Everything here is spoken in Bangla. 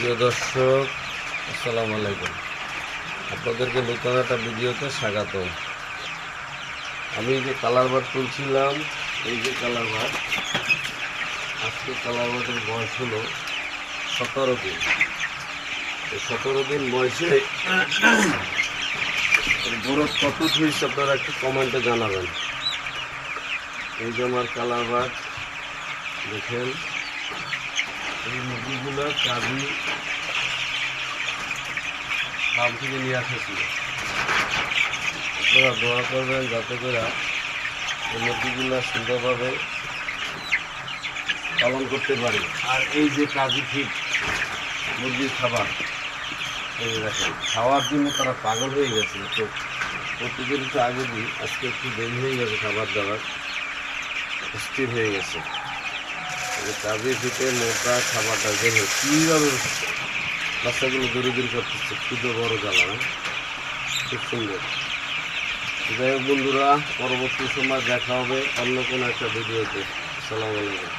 প্রিয় দর্শক, আসসালামু আলাইকুম। আপনাদেরকে নতুন একটা ভিডিওতে স্বাগতম। আমি যে কালার বাট তুলছিলাম, এই যে কালার বাট আজকে কালার বাটের বয়স হলো সতেরো দিন। এই সতেরো দিন বয়সে গ্রোথ কত হয়েছে আপনারা একটু কমেন্টে জানাবেন। এই যে আমার কালার বাট দেখেন। এই মুরগিগুলো চাবি ফার্ম থেকে নিয়ে আসেছিল আপনারা দোয়া করবেন যাতে করে এই মুরগিগুলো সুন্দরভাবে পালন করতে পারি। আর এই যে কাজী ঠিক মুরগির খাবার, এই দেখেন, খাওয়ার জন্য তারা পাগল হয়ে গেছে। তো প্রতিদিন তো আগে দিই আজকে একটু দেরি হয়ে গেছে খাবার দাবার স্থির হয়ে গেছে। চাবি ফিটে মোটা খাবারটা দেখে কীভাবে বাচ্চাগুলো দূরে দূরে করতেছে ক্ষুদ্র বড় জ্বালা খুব সুন্দর। যাই হোক বন্ধুরা, পরবর্তী সময় দেখা হবে অন্য কোনো একটা ভিডিওতে। আসসালামু আলাইকুম।